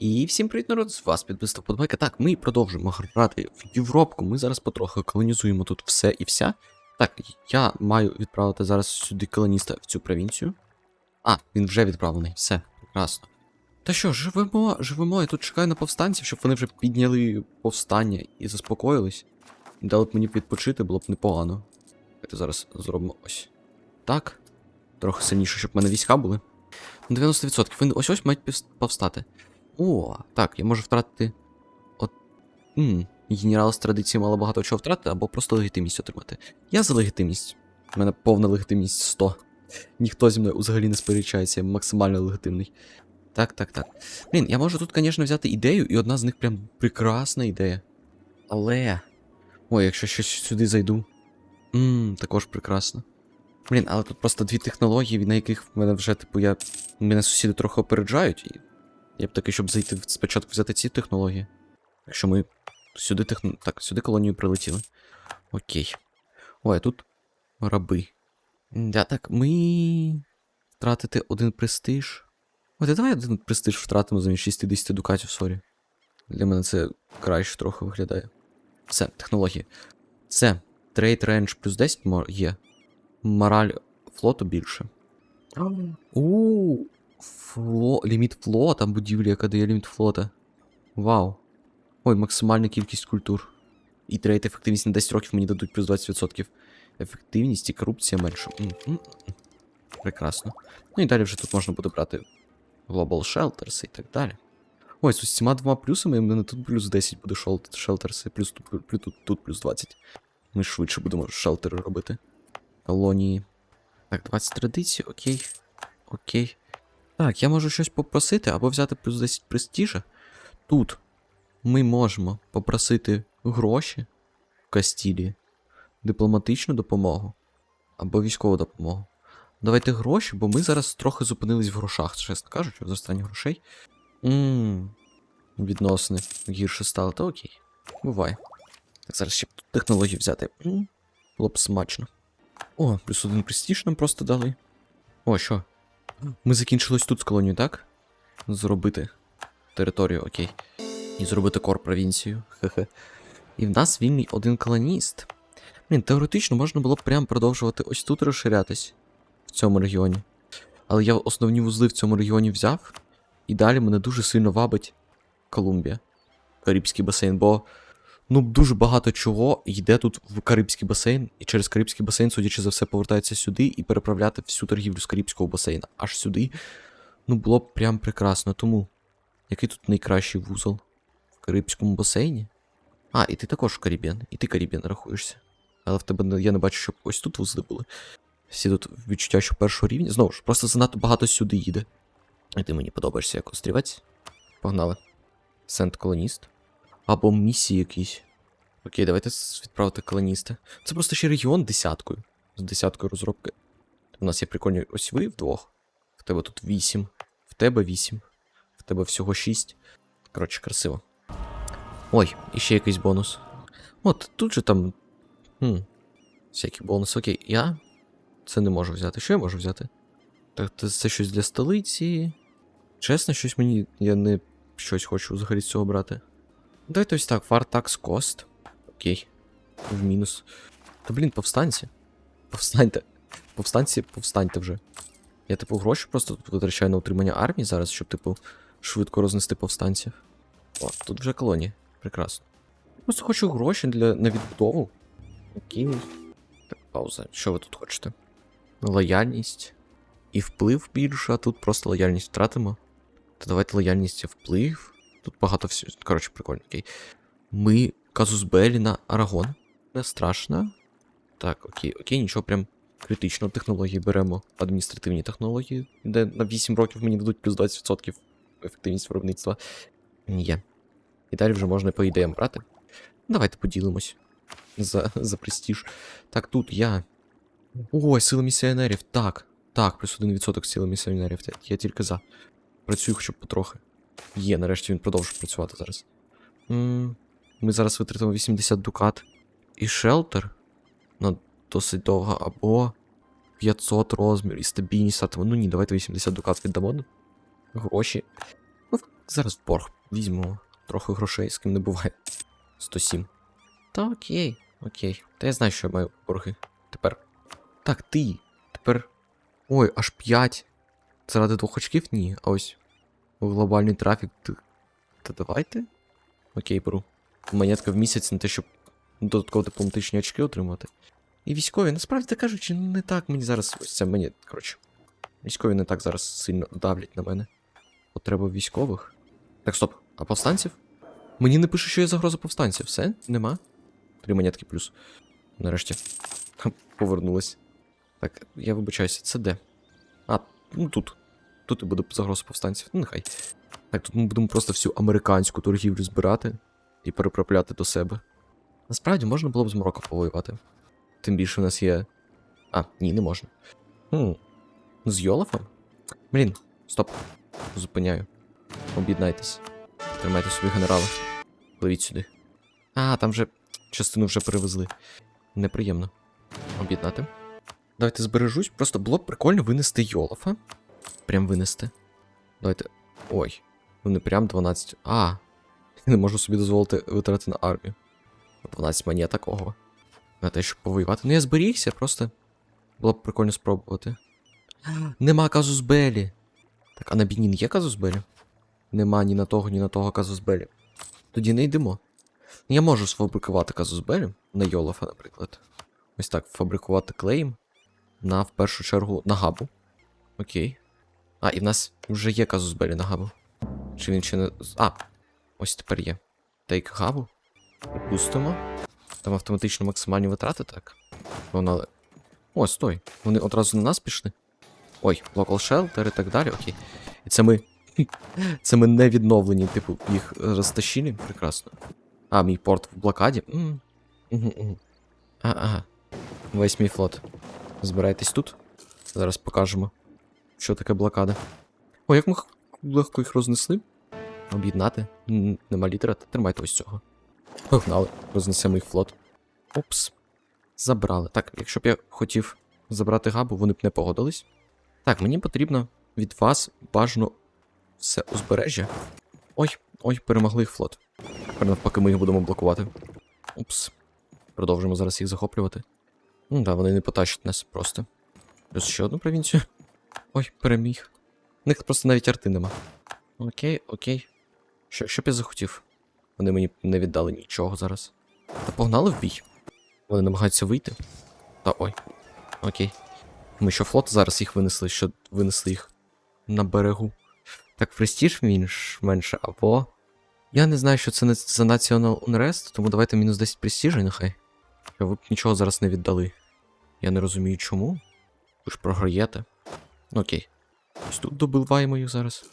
І всім привіт, народ, з вас підписав Подбайка. Так, ми продовжуємо грати в Європку. Ми зараз потроху колонізуємо тут все і вся. Так, я маю відправити зараз сюди колоніста в цю провінцію. А, він вже відправлений, все, прекрасно. Та що, живемо, живемо, я тут чекаю на повстанців, щоб вони вже підняли повстання і заспокоїлись. Дали б мені відпочити, було б непогано. Давайте зараз зробимо ось. Так. Трохи сильніше, щоб в мене війська були. 90%. Вони ось ось мають повстати. О, так, я можу втратити. От. М, генерал з традиції мало багато чого втратити, або просто легітимність отримати. Я за легітимність. У мене повна легітимність 100. Ніхто зі мною взагалі не сперечається, я максимально легітимний. Так, так, так. Блін, я можу тут, звісно, взяти ідею, і одна з них прям прекрасна ідея. Але. Ой, якщо щось сюди зайду. Ммм, також прекрасно. Блін, але тут просто дві технології, на яких в мене вже, типу, я. Мене сусіди трохи опереджають, і я б таки, щоб зайти спочатку взяти ці технології. Якщо ми сюди техно... Так, сюди колонію прилетіли. Окей. Ой, а тут раби. Да, так, ми. Втратити один престиж. Ой, та давай один престиж втратимо замість 60 дукатів, сорі. Для мене це краще трохи виглядає. Все, технології. Це трейд рейндж плюс 10 є. Мораль флоту більше. У, фло... ліміт флота, будівлі, яка дає ліміт флота. Вау. Ой, максимальна кількість культур. І трейд ефективність на 10 років мені дадуть плюс 20%. Ефективність і корупція менше. М, м, м. Прекрасно. Ну і далі вже тут можна буде брати Global Shelters і так далі. Ой, з усіма двома плюсами в мене тут плюс 10 буде шел- Shelters, і плюс тут, плюс, тут, тут плюс 20. Ми швидше будемо шелтери робити. Колонії. Так, 20 традицій, окей. Окей. Так, я можу щось попросити або взяти плюс 10 престижа. Тут ми можемо попросити гроші в Кастілії, дипломатичну допомогу або військову допомогу. Давайте гроші, бо ми зараз трохи зупинились в грошах, чесно кажучи, в зростанні грошей. Ммм. Відносини гірше стали, та окей. Буває. Так, зараз ще тут технологію взяти. М, Було б смачно. О, плюс один престиж нам просто дали. О, що? Ми закінчились тут з колонією, так? Зробити територію, окей. І зробити кор провінцію. Хе-хе. І в нас вільний один колоніст. Блін, теоретично можна було б прям продовжувати ось тут розширятись в цьому регіоні. Але я основні вузли в цьому регіоні взяв, і далі мене дуже сильно вабить Колумбія. Карибський басейн, бо ну дуже багато чого йде тут в Карибський басейн, і через Карибський басейн, судячи за все, повертається сюди і переправляти всю торгівлю з Карибського басейна аж сюди. Ну, було б прям прекрасно. Тому. Який тут найкращий вузол? В Карибському басейні? А, і ти також Карібіан, і ти Карібіан рахуєшся. Але в тебе я не бачу, щоб ось тут вузли були. Всі тут відчуття, що першого рівня. Знову ж, просто занадто багато сюди їде. І ти мені подобаєшся як острівець. Погнали. Сент колоніст. Або місії якісь. Окей, давайте відправити колоніста. Це просто ще регіон десяткою. З десяткою розробки. У нас є прикольні ось ви вдвох. В тебе тут вісім. В тебе вісім. В тебе всього шість. Коротше, красиво. Ой, і ще якийсь бонус. От, тут же там. Хм. Всякі бонуси. Окей, я це не можу взяти. Що я можу взяти? Так, це щось для столиці. Чесно, щось мені. Я не щось хочу взагалі з цього брати. Давайте ось так, Tax Cost. Окей. В мінус. Та блін, повстанці. Повстаньте. Повстанці, повстаньте вже. Я, типу, гроші просто витрачаю на утримання армії зараз, щоб, типу, швидко рознести повстанців. О, тут вже колонія. Прекрасно. Просто хочу гроші для на відбудову. Окей. Так, пауза. Що ви тут хочете? Лояльність. І вплив більше, а тут просто лояльність втратимо. То давайте лояльність і вплив. Тут багато всього. Коротше, прикольно, окей. Ми казус Белі на Арагон. Не страшно. Так, окей, окей, нічого прям критичного технології беремо. Адміністративні технології, де на 8 років мені дадуть плюс 20% ефективність виробництва. Є. І далі вже можна по ідеям брати. Давайте поділимось. За, за престиж. Так, тут я. Ой, сила місіонерів. Так. Так, плюс 1% сили місіонерів. Я, я тільки за. Працюю хоча б потрохи. Є, нарешті він продовжує працювати зараз. м ми зараз витратимо 80 дукат. І шелтер на досить довго, або 500 розмір і стабільність статиме. Ну ні, давайте 80 дукат віддамо. Гроші. Ну, зараз борг візьмемо трохи грошей, з ким не буває. 107. Та окей, окей. Та я знаю, що я маю борги. Тепер. Так, ти. Тепер. Ой, аж 5. Це ради двох очків? Ні. А ось. Глобальний трафік. Та давайте. Окей, беру. Монетка в місяць на те, щоб додатково дипломатичні очки отримати. І військові, насправді так кажучи, не так мені зараз. Ось це мені, коротше. Військові не так зараз сильно давлять на мене. От треба військових. Так, стоп, а повстанців? Мені не пише, що є загроза повстанців. Все? Нема? Три монетки плюс. Нарешті. Ха, Повернулась. Так, я вибачаюся, це де? А, ну тут. Тут і буде загроза повстанців. Ну, нехай. Так, тут ми будемо просто всю американську торгівлю збирати і переправляти до себе. Насправді можна було б з Марокко повоювати. Тим більше в нас є. А, ні, не можна. Хм. З Йолафом? Блін, стоп. Зупиняю. Об'єднайтесь. Тримайте собі генерала. Пливіть сюди. А, там вже частину вже перевезли. Неприємно. Об'єднати. Давайте збережусь. Просто було б прикольно винести Йолафа. Прям винести. Давайте. Ой. Ну не прям 12. А. Не можу собі дозволити витратити на армію. 12 монет такого. На те, щоб повоювати. Ну я зберігся, просто. Було б прикольно спробувати. Нема казус Белі. Так, а на Бінін є казус Белі? Нема ні на того, ні на того казус Белі. Тоді не йдемо. Я можу сфабрикувати казус Белі на Йолафа, наприклад. Ось так, фабрикувати клейм на в першу чергу на габу. Окей. А, і в нас вже є казус Белі на габу. Чи він ще не. А, ось тепер є. Тейк габу. Пустимо. Там автоматично максимальні витрати, так. Вона. О, стой. Вони одразу на нас пішли. Ой, local shelter і так далі, окей. І це ми. Це ми не відновлені, типу, їх розтащили. Прекрасно. А, мій порт в блокаді. М. А, ага. Весь мій флот. Збирайтесь тут. Зараз покажемо, що таке блокада. О, як ми легко їх рознесли. Об'єднати. Нема літера, та тримайте ось цього. Погнали, рознесемо їх флот. Упс. Забрали. Так, якщо б я хотів забрати габу, вони б не погодились. Так, мені потрібно від вас бажано все узбережжя. Ой, ой, перемогли їх флот. Тепер навпаки ми їх будемо блокувати. Упс. Продовжимо зараз їх захоплювати. Ну да, вони не потащать нас просто. Плюс ще одну провінцію. Ой, переміг. У них просто навіть арти нема. Окей, окей. Що, що б я захотів? Вони мені не віддали нічого зараз. Та погнали в бій. Вони намагаються вийти. Та ой. Окей. Ми що флот зараз їх винесли, що винесли їх на берегу. Так, престіж менш, менше, або. Я не знаю, що це не за National Unrest, тому давайте мінус 10 престіжа, нехай. Що ви б нічого зараз не віддали. Я не розумію чому. Ви ж програєте. Ну, Окей. Ось тут добиваємо їх зараз.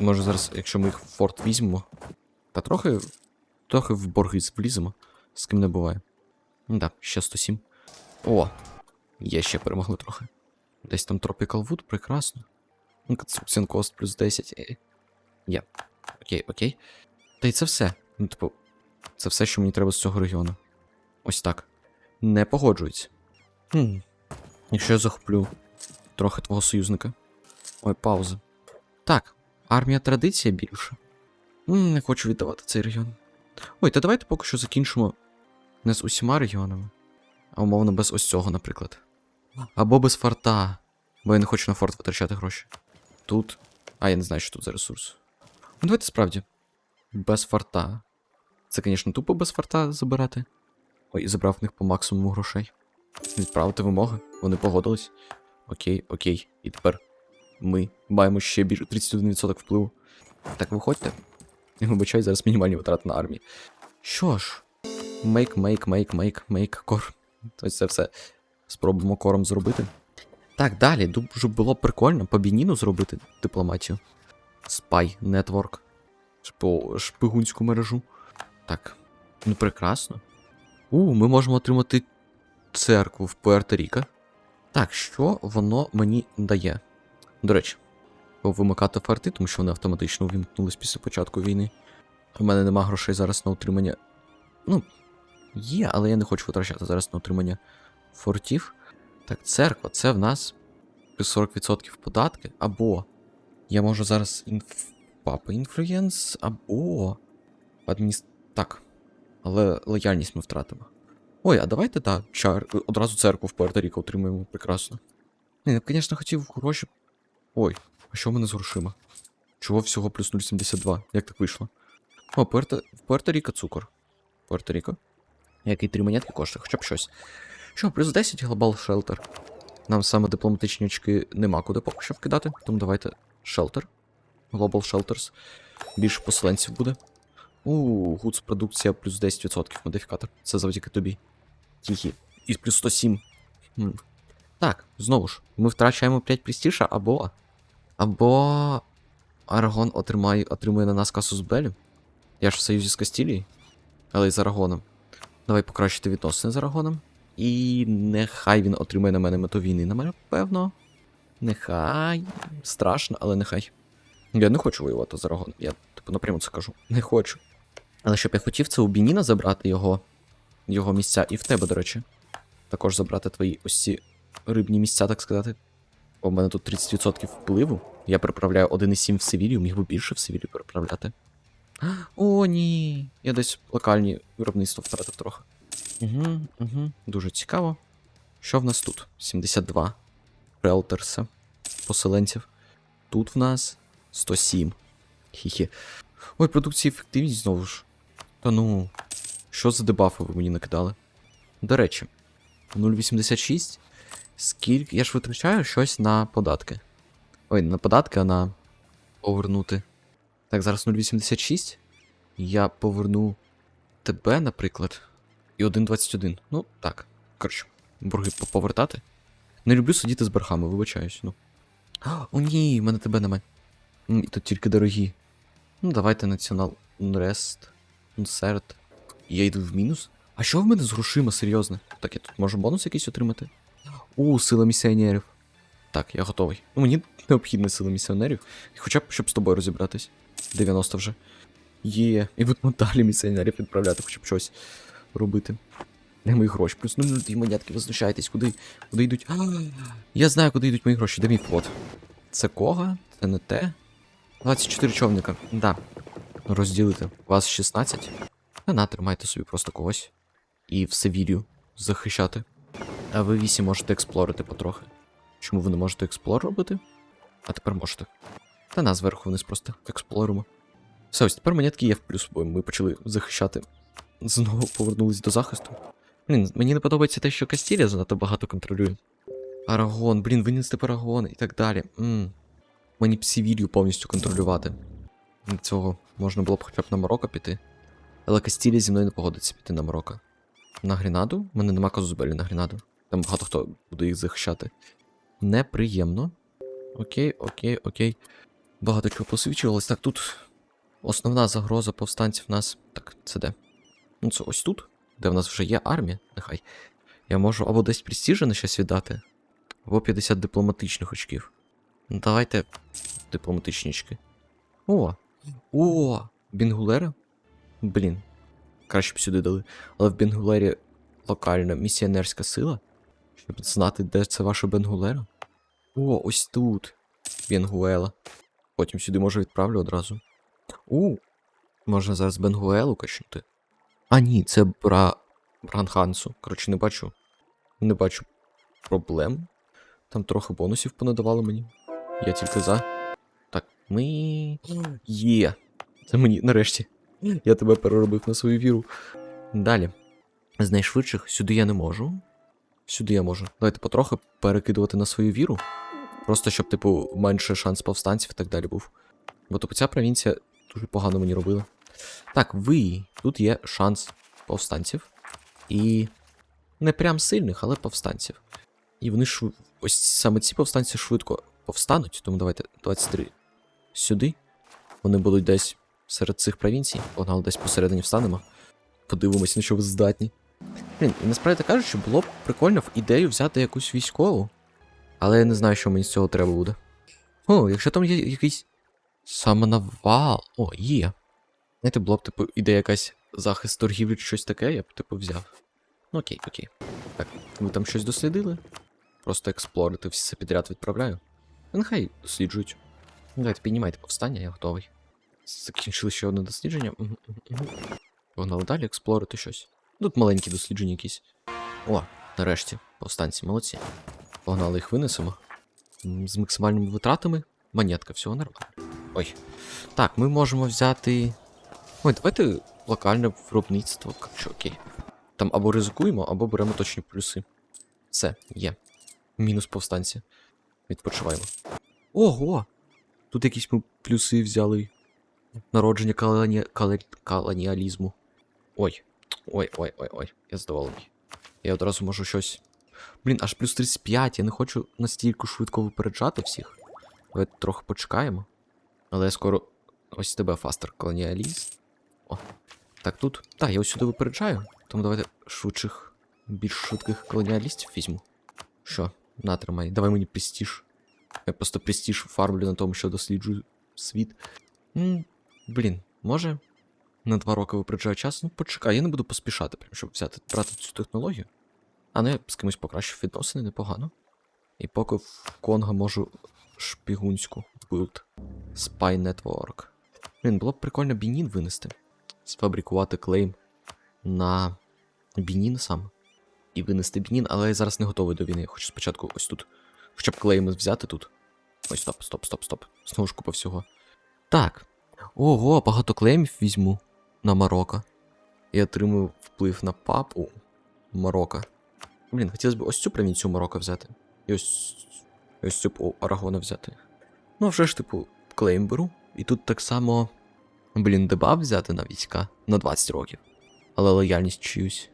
Може зараз, якщо ми їх в форт візьмемо. Та трохи. Трохи в борги вліземо. З ким не буває. Ну да, ще 107. О! Є ще перемогли трохи. Десь там Tropical Wood, прекрасно. Ну, Construction Cost плюс 10. Е. Є. Окей, окей. Та й це все. Ну, типу, це все, що мені треба з цього регіону. Ось так. Не погоджується. Хм. Якщо я захоплю трохи твого союзника. Ой, пауза. Так, армія традиція більше. Не хочу віддавати цей регіон. Ой, та давайте поки що закінчимо не з усіма регіонами, а умовно без ось цього, наприклад. Або без форта. Бо я не хочу на форт витрачати гроші. Тут. А, я не знаю, що тут за ресурс. Ну, давайте справді. Без форта. Це, звісно, тупо без форта забирати. Ой, і забрав в них по максимуму грошей. Відправити вимоги. Вони погодились. Окей, окей. І тепер ми маємо ще більше 31% впливу. Так, виходьте. Я вибачаю, зараз мінімальні витрати на армії. Що ж, make, make, make, make, make core. Ось це все спробуємо кором зробити. Так, далі, дуже було прикольно по Бініну зробити дипломатію. Spy Network. По шпигунську мережу. Так, ну прекрасно. У, ми можемо отримати церкву в Пуерто-Ріко. Так, що воно мені дає? До речі, вимикати форти, тому що вони автоматично увімкнулись після початку війни. У мене нема грошей зараз на утримання. Ну, є, але я не хочу витрачати зараз на утримання фортів. Так, церква, це в нас плюс 40% податки. Або я можу зараз інф... папа інфлюєнс або. Адміс... Так. Але лояльність ми втратимо. Ой, а давайте так, чар... одразу церкву в Пуерто-Ріко отримаємо прекрасно. Ні, я звісно, хотів гроші. Ой, а що в мене з грошима? Чого всього плюс 0,72? Як так вийшло? О, Пуерто... в Пуерто-Ріко цукор. Пуерто-Ріко? Який три монетки коштує, хоча б щось. Що, плюс 10 Global Shelter. Нам саме дипломатичні очки нема куди поки що вкидати, тому давайте Shelter. Global Shelters. Більше поселенців буде. У, гуц продукція плюс 10% модифікатор. Це завдяки тобі. Хі-хі. І плюс 107. Хм. Так, знову ж, ми втрачаємо 5 престіжа, або. Або. Арагон отримає, отримує на нас касу з Белі. Я ж в союзі з Кастілією, але й з Арагоном. Давай покращити відносини з Арагоном. І нехай він отримає на мене мету війни. На мене, певно. Нехай. Страшно, але нехай. Я не хочу воювати з Арагоном. Я, типу, напряму це кажу. Не хочу. Але щоб я хотів, це у Бініна забрати його, його місця, і в тебе, до речі. Також забрати твої ось ці рибні місця, так сказати. В мене тут 30% впливу. Я переправляю 1,7 в Севілію, міг би більше в Севілію переправляти. О, ні. Я десь локальні виробництва втратив трохи. Угу, угу. Дуже цікаво. Що в нас тут? 72 Релтерса. Поселенців. Тут в нас 107. Хі-хі. Ой, продукція ефективність знову ж. Та ну. Що за дебафи ви мені накидали? До речі, 0,86. Скільки. Я ж витрачаю щось на податки. Ой, не на податки, а на повернути. Так, зараз 0,86. Я поверну тебе, наприклад. І 1,21. Ну, так. Коротше, борги повертати. Не люблю сидіти з боргами, вибачаюсь, ну. О, ні, в мене тебе немає. М, І тут тільки дорогі. Ну, давайте Націонал Unrest. Я йду в мінус. А що в мене з грошима, серйозно? Так, я тут можу бонус якийсь отримати? У, сила місіонерів. Так, я готовий. Ну, мені необхідна сила місіонерів. Хоча б щоб з тобою розібратись. 90 вже. Є. І будемо далі місіонерів відправляти, хоча б щось робити. Де мої гроші? Плюс ну, ті монетки, ви знущаєтесь, куди, куди йдуть. А, я знаю, куди йдуть мої гроші. Де мій флот? Це кого? Це не те. 24 човника. Да. Розділити. Вас 16. Та на, тримайте собі просто когось. І в Севілью захищати. А ви 8 можете експлорити потрохи. Чому ви не можете експлор робити? А тепер можете. Та на зверху вниз просто експлоримо. Все, ось тепер монетки є в плюс, бо ми почали захищати. Знову повернулись до захисту. Блін, мені не подобається те, що Кастілія занадто багато контролює. Арагон, блін, винести Парагон і так далі. М. Мені б Сівілью повністю контролювати. Для цього можна було б хоча б на Марокко піти. Але Кастілія зі мною не погодиться піти на Марокко. На Грінаду? У мене нема Козузбелі на Грінаду. Там багато хто буде їх захищати. Неприємно. Окей, окей, окей. Багато чого посвідчувалось. Так, тут основна загроза повстанців в нас. Так, це де? Ну, це ось тут, де в нас вже є армія, нехай. Я можу або десь престижа на щось віддати, або 50 дипломатичних очків. Ну, давайте дипломатичні очки. О! О! Бінгулера? Блін. Краще б сюди дали. Але в Бенгулері локальна місіонерська сила. Щоб знати, де це ваша Бенгулера. О, ось тут. Бенгуела. Потім сюди може відправлю одразу. У. Можна зараз Бенгуелу качнути. А ні, це бра. Бранхансу. Коротше, не бачу. Не бачу проблем. Там трохи бонусів понадавали мені. Я тільки за. Так, ми. Є. Це мені нарешті. Я тебе переробив на свою віру. Далі. З найшвидших сюди я не можу. Сюди я можу. Давайте потрохи перекидувати на свою віру. Просто щоб, типу, менше шанс повстанців і так далі був. Бо типу ця провінція дуже погано мені робила. Так, ви. Тут є шанс повстанців. І. Не прям сильних, але повстанців. І вони шв... Ось саме ці повстанці швидко повстануть, тому давайте 23 сюди. Вони будуть десь серед цих провінцій. Погнали десь посередині встанемо. Подивимось, на що ви здатні. Блін, і насправді кажучи, було б прикольно в ідею взяти якусь військову. Але я не знаю, що мені з цього треба буде. О, якщо там є якийсь самонавал. О, є. Знаєте, було б, типу, ідея якась захист торгівлі чи щось таке, я б, типу, взяв. Ну окей, окей. Так, ви там щось дослідили? Просто експлорити все підряд відправляю. Нехай досліджують. Давайте піднімайте повстання, я готовий. Закінчили ще одне дослідження. Мгм. Погнали далі експлорити щось. Тут маленькі дослідження якісь. О, нарешті, повстанці, молодці. Погнали їх винесемо. З максимальними витратами. Монетка, всього нормально. Ой. Так, ми можемо взяти. Ой, давайте локальне виробництво. Короче, окей. Там або ризикуємо, або беремо точні плюси. Все, є. Мінус повстанці. Відпочиваємо. Ого! Тут якісь ми плюси взяли. Народження колоні... колоніалізму. Ой. Ой, ой, ой, ой. Я задоволений. Я одразу можу щось. Блін, аж плюс 35, я не хочу настільки швидко випереджати всіх. Давайте трохи почекаємо. Але я скоро. Ось тебе фастер колоніаліст. О. Так, тут. Так, я ось сюди випереджаю. Тому давайте швидших, більш швидких колоніалістів візьму. Що? На, тримай. Давай мені престіж. Я просто престіж фармлю на тому, що досліджую світ. М, блін, може. На два роки випереджаю час. Ну, почекай, я не буду поспішати, прям, щоб взяти брати цю технологію. А не з кимось покращив відносини, непогано. І поки в Конга можу шпігунську билд. Spy Network. Блін, було б прикольно Бінін винести. Сфабрикувати клейм на Бінін сам. І винести Бінін, але я зараз не готовий до війни. Я хочу спочатку ось тут. Хоча б клейми взяти тут. Ой, стоп, стоп, стоп, стоп. Знову ж купа всього. Так. Ого, багато клеймів візьму на Марокко. І отримую вплив на папу Марокко. Блін, хотілося б ось цю провінцію Марокко взяти. І ось, ось цю Арагона взяти. Ну, а вже ж, типу, клейм беру. І тут так само. Блін, дебаф взяти на війська на 20 років. Але лояльність чиюсь.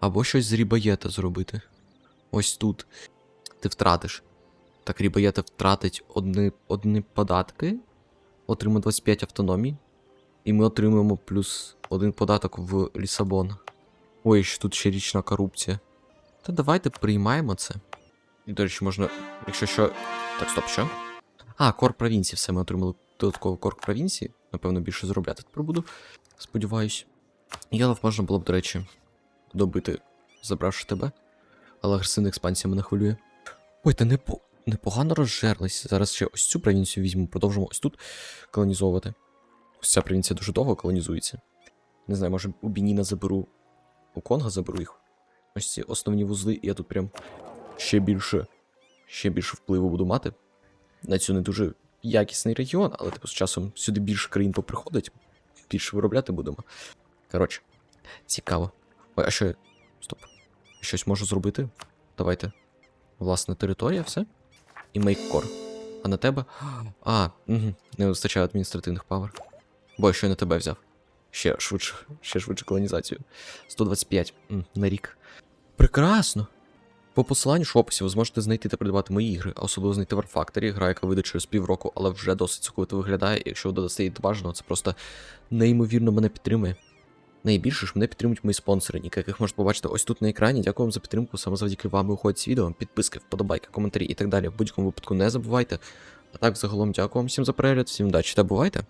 Або щось з Рібаєта зробити. Ось тут. Ти втратиш. Так, Рібаєта втратить одні, одні податки. Отримує 25 автономій. І ми отримуємо плюс один податок в Лісабон. Ой, ще тут ще річна корупція. Та давайте приймаємо це. І, до речі, можна. Якщо що. Так, стоп, що? А, кор провінції, все, ми отримали додатково кор провінції. Напевно, більше заробляти тепер буду. Сподіваюсь. Єлов можна було б, до речі, добити, забравши тебе. Але агресивна експансія мене хвилює. Ой, та непо... непогано розжерлись. Зараз ще ось цю провінцію візьмемо, продовжимо ось тут колонізовувати. Ось ця провінція дуже довго колонізується. Не знаю, може у Бініна заберу. У Конга заберу їх. Ось ці основні вузли, і я тут прям ще більше. Ще більше впливу буду мати. На цю не дуже якісний регіон, але типу з часом сюди більше країн поприходить, більше виробляти будемо. Коротше, цікаво. Ой, а що. Стоп. Щось можу зробити? Давайте. Власна територія, все. І мейккор. А на тебе? А, угу. не вистачає адміністративних павер. Бо я що на тебе взяв. Ще швидше, ще швидше колонізацію. 125 м, на рік. Прекрасно. По посиланню в описі ви зможете знайти та придбати мої ігри, а особливо знайти War Factory, гра, яка вийде через півроку, але вже досить соковито виглядає, і якщо ви додасте її бажано, це просто неймовірно мене підтримує. Найбільше ж мене підтримують мої спонсори, яких можете побачити ось тут на екрані. Дякую вам за підтримку. Саме завдяки вам виходять з відео, підписки, вподобайки, коментарі і так далі. В будь-якому випадку не забувайте. А так, загалом, дякую вам всім за перегляд, всім удачі та бувайте!